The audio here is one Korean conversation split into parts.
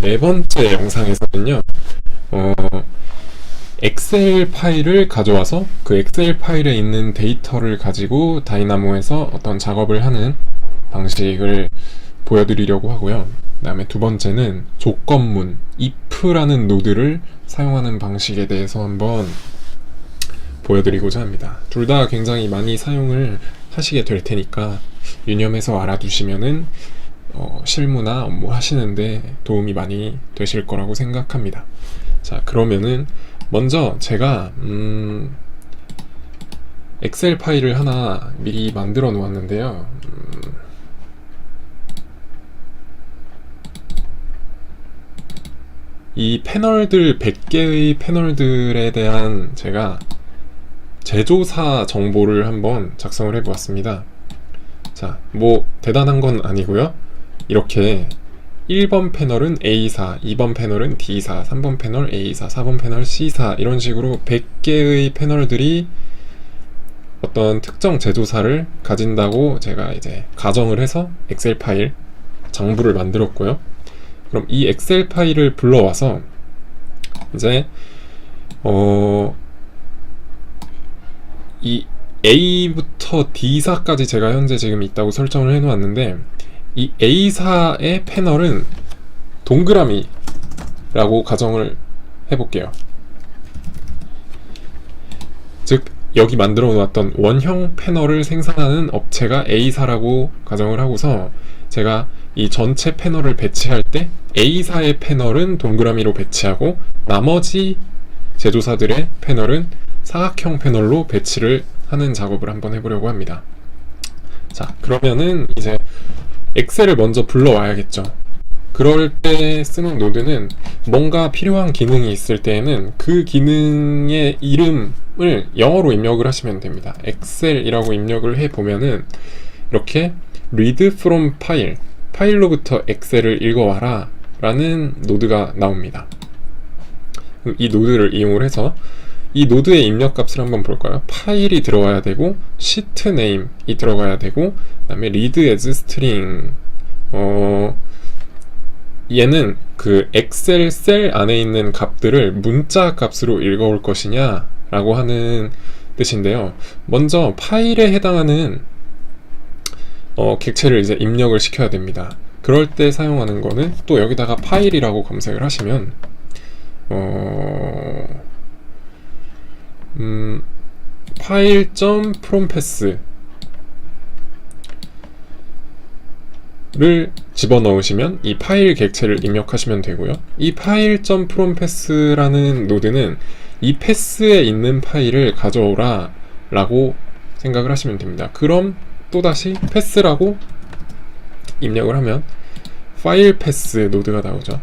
네 번째 영상에서는요, 어, 엑셀 파일을 가져와서 그 엑셀 파일에 있는 데이터를 가지고 다이나모에서 어떤 작업을 하는 방식을 보여드리려고 하고요. 그 다음에 두 번째는 조건문, if라는 노드를 사용하는 방식에 대해서 한번 보여드리고자 합니다. 둘 다 굉장히 많이 사용을 하시게 될 테니까 유념해서 알아두시면은 어, 실무나 업무 하시는데 도움이 많이 되실 거라고 생각합니다. 자, 그러면은 먼저 제가 음, 엑셀 파일을 하나 미리 만들어 놓았는데요. 음, 이 패널들 100개의 패널들에 대한 제가 제조사 정보를 한번 작성을 해 보았습니다. 자, 뭐 대단한 건 아니고요. 이렇게 1번 패널은 A4, 2번 패널은 D4, 3번 패널 A4, 4번 패널 C4 이런 식으로 100개의 패널들이 어떤 특정 제조사를 가진다고 제가 이제 가정을 해서 엑셀 파일 장부를 만들었고요. 그럼 이 엑셀 파일을 불러와서 이제 어 이 A부터 D사까지 제가 현재 지금 있다고 설정을 해 놓았는데 이 A사의 패널은 동그라미라고 가정을 해볼게요. 즉 여기 만들어 놓았던 원형 패널을 생산하는 업체가 A사라고 가정을 하고서 제가 이 전체 패널을 배치할 때 A사의 패널은 동그라미로 배치하고 나머지 제조사들의 패널은 사각형 패널로 배치를 하는 작업을 한번 해보려고 합니다. 자, 그러면은 이제 엑셀을 먼저 불러와야겠죠. 그럴 때 쓰는 노드는 뭔가 필요한 기능이 있을 때에는 그 기능의 이름을 영어로 입력을 하시면 됩니다. 엑셀이라고 입력을 해 보면은 이렇게 read from file 파일로부터 엑셀을 읽어와라 라는 노드가 나옵니다. 이 노드를 이용을 해서 이 노드의 입력 값을 한번 볼까요? 파일이 들어가야 되고 시트 네임이 들어가야 되고 그다음에 read string 어 얘는 그 엑셀 셀 안에 있는 값들을 문자 값으로 읽어올 것이냐 라고 하는 뜻인데요. 먼저 파일에 해당하는 어, 객체를 이제 입력을 시켜야 됩니다. 그럴 때 사용하는 거는 또 여기다가 파일이라고 검색을 하시면 어... 음, 파일.점 프롬패스 를 집어넣으시면 이 파일 객체를 입력하시면 되고요. 이 파일.점 프롬패스라는 노드는 이 패스에 있는 파일을 가져오라 라고 생각을 하시면 됩니다. 그럼 또다시 패스라고 입력을 하면 파일 패스 노드가 나오죠.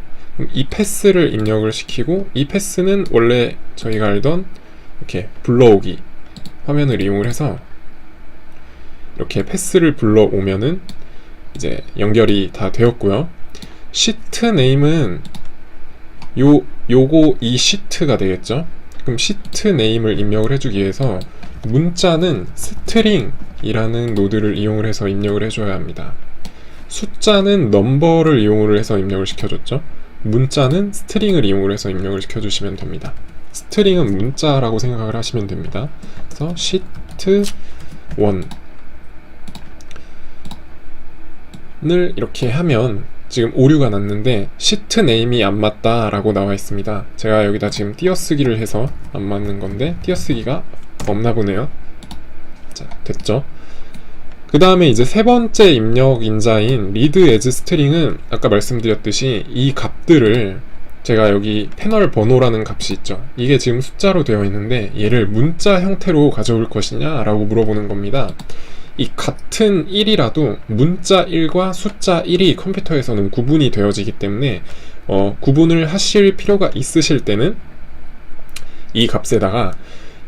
이 패스를 입력을 시키고 이 패스는 원래 저희가 알던 이렇게 불러오기 화면을 이용을 해서 이렇게 패스를 불러오면은 이제 연결이 다 되었고요. 시트 네임은 요 요거 이 시트가 되겠죠. 그럼 시트 네임을 입력을 해주기 위해서 문자는 스트링이라는 노드를 이용을 해서 입력을 해줘야 합니다. 숫자는 넘버를 이용을 해서 입력을 시켜줬죠. 문자는 스트링을 이용을 해서 입력을 시켜주시면 됩니다. 스트링은 문자라고 생각을 하시면 됩니다. 그래서 시트 1을 이렇게 하면 지금 오류가 났는데 시트 네임이 안 맞다라고 나와 있습니다. 제가 여기다 지금 띄어쓰기를 해서 안 맞는 건데 띄어쓰기가 없나 보네요. 자, 됐죠? 그 다음에 이제 세 번째 입력 인자인 read as string은 아까 말씀드렸듯이 이 값들을 제가 여기 패널 번호라는 값이 있죠. 이게 지금 숫자로 되어 있는데 얘를 문자 형태로 가져올 것이냐 라고 물어보는 겁니다. 이 같은 1이라도 문자 1과 숫자 1이 컴퓨터에서는 구분이 되어지기 때문에 어, 구분을 하실 필요가 있으실 때는 이 값에다가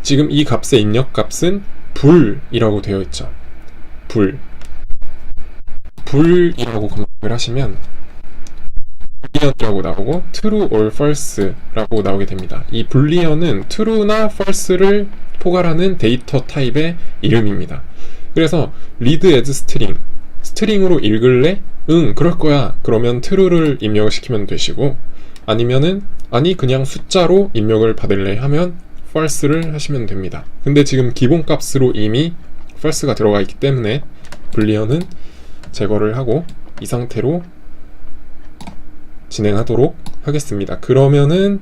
지금 이 값의 입력 값은 불이라고 되어 있죠. 불. 불이라고 검색을 하시면 불리언이라고 나오고 true or false라고 나오게 됩니다. 이 불리언은 true나 false를 포괄하는 데이터 타입의 이름입니다. 그래서 read as string, 스트링으로 읽을래? 응, 그럴 거야. 그러면 true를 입력을 시키면 되시고 아니면은 아니 그냥 숫자로 입력을 받을래 하면 false를 하시면 됩니다. 근데 지금 기본 값으로 이미 false가 들어가 있기 때문에 불리언은 제거를 하고 이 상태로 진행하도록 하겠습니다. 그러면은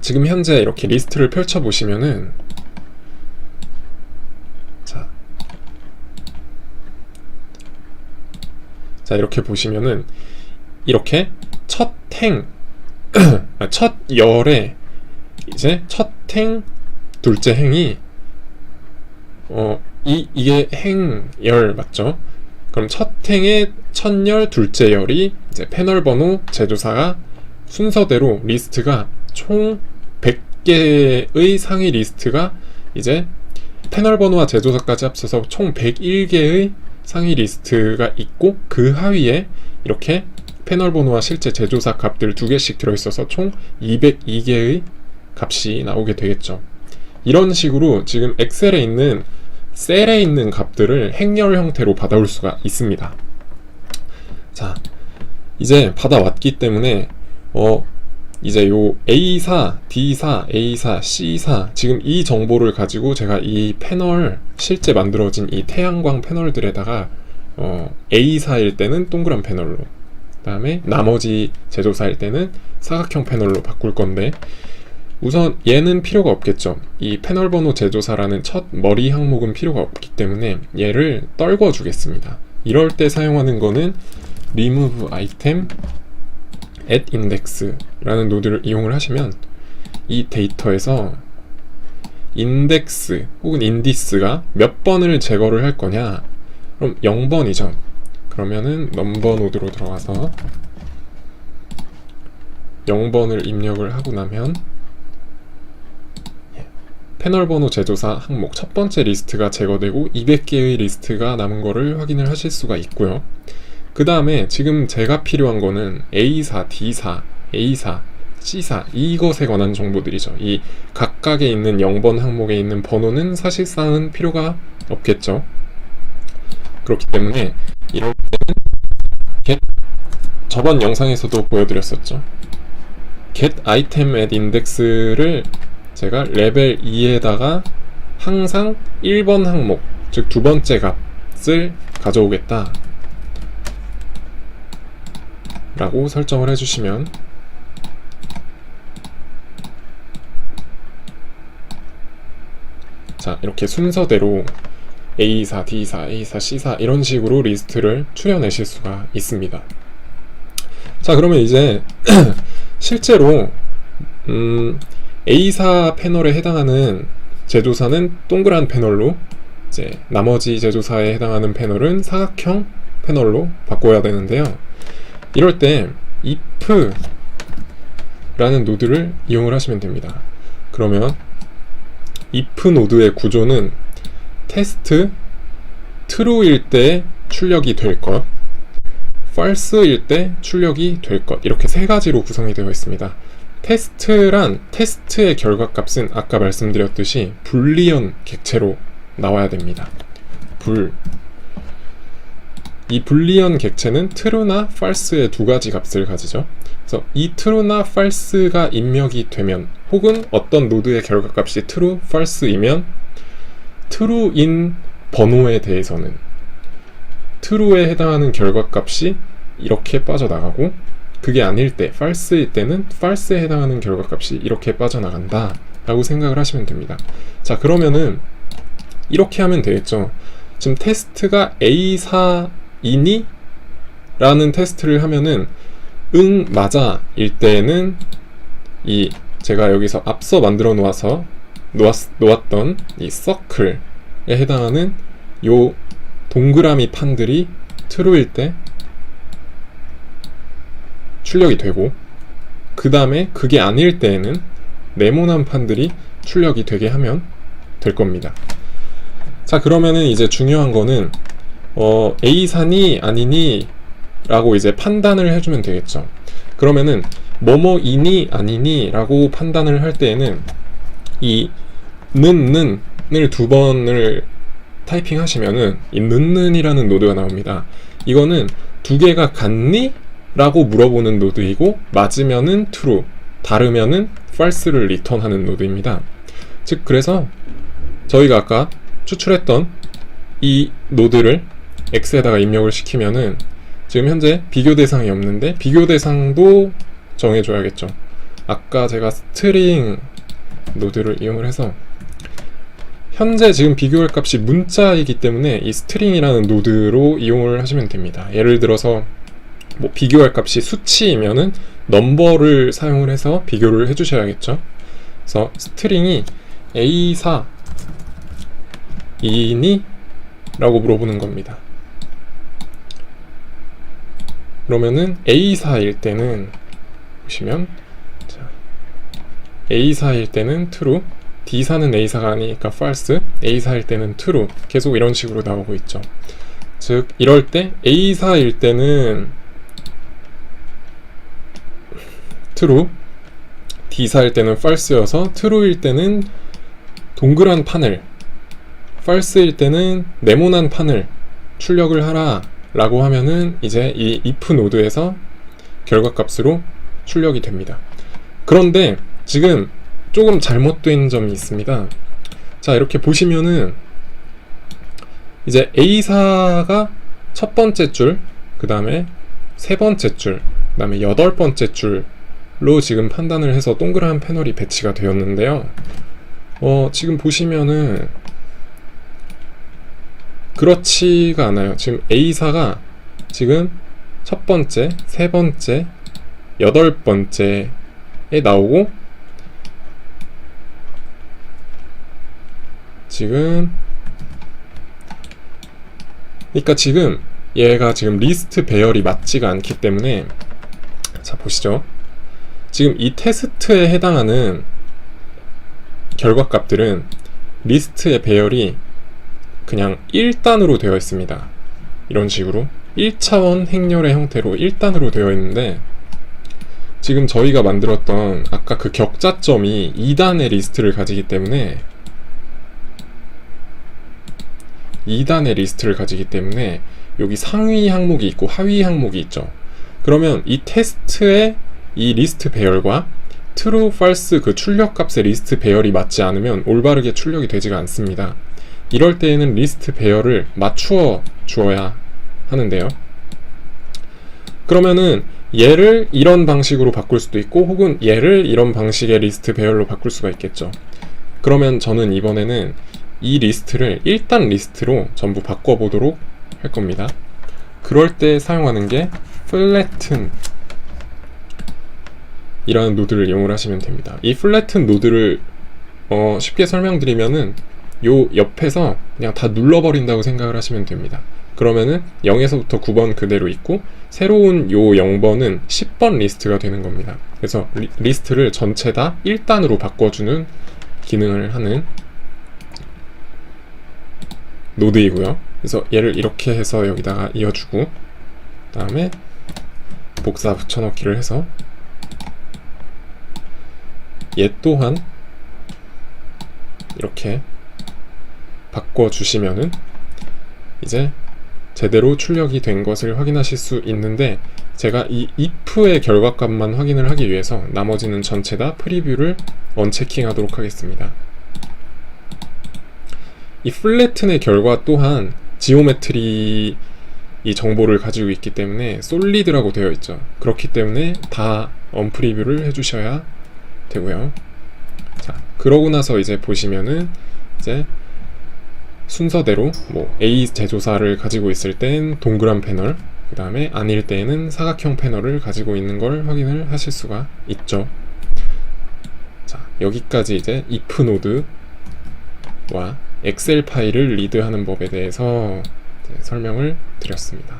지금 현재 이렇게 리스트를 펼쳐 보시면은 자, 자 이렇게 보시면은 이렇게 첫 행, 아, 첫 열에 이제 첫 행, 둘째 행이 어, 이, 이게 행열 맞죠? 그럼 첫 행의 첫 열, 둘째 열이 이제 패널 번호 제조사가 순서대로 리스트가 총 100개의 상위 리스트가 이제 패널 번호와 제조사까지 합쳐서 총 101개의 상위 리스트가 있고 그 하위에 이렇게 패널 번호와 실제 제조사 값들 두 개씩 들어있어서 총 202개의 값이 나오게 되겠죠. 이런 식으로 지금 엑셀에 있는 셀에 있는 값들을 행렬 형태로 받아올 수가 있습니다. 자, 이제 받아왔기 때문에 어 이제 요 A4, D4, A4, C4 지금 이 정보를 가지고 제가 이 패널 실제 만들어진 이 태양광 패널들에다가 어 A4일 때는 동그란 패널로 그다음에 나머지 제조사일 때는 사각형 패널로 바꿀 건데 우선 얘는 필요가 없겠죠. 이 패널 번호 제조사라는 첫 머리 항목은 필요가 없기 때문에 얘를 떨궈 주겠습니다. 이럴 때 사용하는 거는 remove item at index라는 노드를 이용을 하시면 이 데이터에서 인덱스 혹은 인디스가 몇 번을 제거를 할 거냐 그럼 0번이죠 그러면은 넘버 노드로 들어가서 0번을 입력을 하고 나면 예, 패널 번호 제조사 항목 첫 번째 리스트가 제거되고 200개의 리스트가 남은 거를 확인을 하실 수가 있고요. 그 다음에 지금 제가 필요한 거는 A4, D4, A4, C4 이것에 관한 정보들이죠. 이 각각에 있는 0번 항목에 있는 번호는 사실상은 필요가 없겠죠. 그렇기 때문에 이럴 때는 get 저번 영상에서도 보여드렸었죠. get item at index를 제가 레벨 2에다가 항상 1번 항목, 즉 두 번째 값을 가져오겠다. 라고 설정을 해주시면 자 이렇게 순서대로 A4, D4, A4, C4 이런 식으로 리스트를 추려내실 수가 있습니다. 자 그러면 이제 실제로 음, A4 패널에 해당하는 제조사는 동그란 패널로 이제 나머지 제조사에 해당하는 패널은 사각형 패널로 바꿔야 되는데요. 이럴 때 if 라는 노드를 이용을 하시면 됩니다. 그러면 if 노드의 구조는 테스트 true일 때 출력이 될 것, false일 때 출력이 될 것, 이렇게 세 가지로 구성이 되어 있습니다. 테스트란 테스트의 결과값은 아까 말씀드렸듯이 불리언 객체로 나와야 됩니다. 불. 이 불리언 객체는 true나 false의 두 가지 값을 가지죠. 그래서 이 true나 false가 입력이 되면 혹은 어떤 노드의 결과값이 true, false이면 true인 번호에 대해서는 true에 해당하는 결과값이 이렇게 빠져나가고 그게 아닐 때, false일 때는 false에 해당하는 결과값이 이렇게 빠져나간다 라고 생각을 하시면 됩니다. 자 그러면은 이렇게 하면 되겠죠. 지금 테스트가 A4 이니? 라는 테스트를 하면은 응 맞아 일 때는 이 제가 여기서 앞서 만들어 놓아서 놓았, 놓았던 이 서클에 해당하는 요 동그라미 판들이 true일 때 출력이 되고 그 다음에 그게 아닐 때에는 네모난 판들이 출력이 되게 하면 될 겁니다. 자 그러면은 이제 중요한 거는 어, A산이 아니니 라고 이제 판단을 해주면 되겠죠. 그러면은 뭐뭐이니 아니니 라고 판단을 할 때에는 이 는는 을 두 번을 타이핑 하시면은 이 는는이라는 노드가 나옵니다. 이거는 두 개가 같니? 라고 물어보는 노드이고 맞으면은 true, 다르면은 false를 리턴하는 노드입니다. 즉 그래서 저희가 아까 추출했던 이 노드를 x에다가 입력을 시키면은 지금 현재 비교 대상이 없는데 비교 대상도 정해줘야겠죠. 아까 제가 스트링 노드를 이용을 해서 현재 지금 비교할 값이 문자이기 때문에 이 스트링이라는 노드로 이용을 하시면 됩니다. 예를 들어서 뭐 비교할 값이 수치이면은 넘버를 사용을 해서 비교를 해주셔야겠죠. 그래서 스트링이 A4 이니? 라고 물어보는 겁니다. 그러면은 A4일 때는 보시면 자, A4일 때는 true, D4는 A4가 아니니까 false, A4일 때는 true 계속 이런 식으로 나오고 있죠. 즉 이럴 때 A4일 때는 true, D4일 때는 false여서 true일 때는 동그란 판을 false일 때는 네모난 판을 출력을 하라 라고 하면은 이제 이 if 노드에서 결과값으로 출력이 됩니다. 그런데 지금 조금 잘못된 점이 있습니다. 자, 이렇게 보시면은 이제 A4가 첫 번째 줄, 그 다음에 세 번째 줄, 그 다음에 여덟 번째 줄로 지금 판단을 해서 동그란 패널이 배치가 되었는데요. 어, 지금 보시면은 그렇지가 않아요. 지금 A4가 지금 첫 번째, 세 번째, 여덟 번째에 나오고 지금 그러니까 지금 얘가 지금 리스트 배열이 맞지가 않기 때문에 자 보시죠. 지금 이 테스트에 해당하는 결과값들은 리스트의 배열이 그냥 1단으로 되어 있습니다. 이런 식으로 1차원 행렬의 형태로 1단으로 되어 있는데 지금 저희가 만들었던 아까 그 격자점이 2단의 리스트를 가지기 때문에 2단의 리스트를 가지기 때문에 여기 상위 항목이 있고 하위 항목이 있죠. 그러면 이 테스트의 이 리스트 배열과 true, false 그 출력 값의 리스트 배열이 맞지 않으면 올바르게 출력이 되지가 않습니다. 이럴 때에는 리스트 배열을 맞추어 주어야 하는데요. 그러면은 얘를 이런 방식으로 바꿀 수도 있고 혹은 얘를 이런 방식의 리스트 배열로 바꿀 수가 있겠죠. 그러면 저는 이번에는 이 리스트를 1단 리스트로 전부 바꿔보도록 할 겁니다. 그럴 때 사용하는 게 flatten 이라는 노드를 이용을 하시면 됩니다. 이 flatten 노드를 어, 쉽게 설명드리면은 요 옆에서 그냥 다 눌러버린다고 생각을 하시면 됩니다. 그러면은 0에서부터 9번 그대로 있고 새로운 요 0번은 10번 리스트가 되는 겁니다. 그래서 리, 스트를 전체 다 1단으로 바꿔주는 기능을 하는 노드이고요. 그래서 얘를 이렇게 해서 여기다가 이어주고 그 다음에 복사 붙여넣기를 해서 얘 또한 이렇게 바꿔주시면은 이제 제대로 출력이 된 것을 확인하실 수 있는데 제가 이 if의 결과값만 확인을 하기 위해서 나머지는 전체 다 프리뷰를 언체킹 하도록 하겠습니다. 이 플래튼의 결과 또한 지오메트리 이 정보를 가지고 있기 때문에 솔리드라고 되어 있죠. 그렇기 때문에 다 언프리뷰를 해주셔야 되고요. 자, 그러고 나서 이제 보시면은 이제 순서대로 뭐 A 제조사를 가지고 있을 땐 동그란 패널, 그 다음에 아닐 때에는 사각형 패널을 가지고 있는 걸 확인을 하실 수가 있죠. 자, 여기까지 이제 if 노드와 엑셀 파일을 리드하는 법에 대해서 설명을 드렸습니다.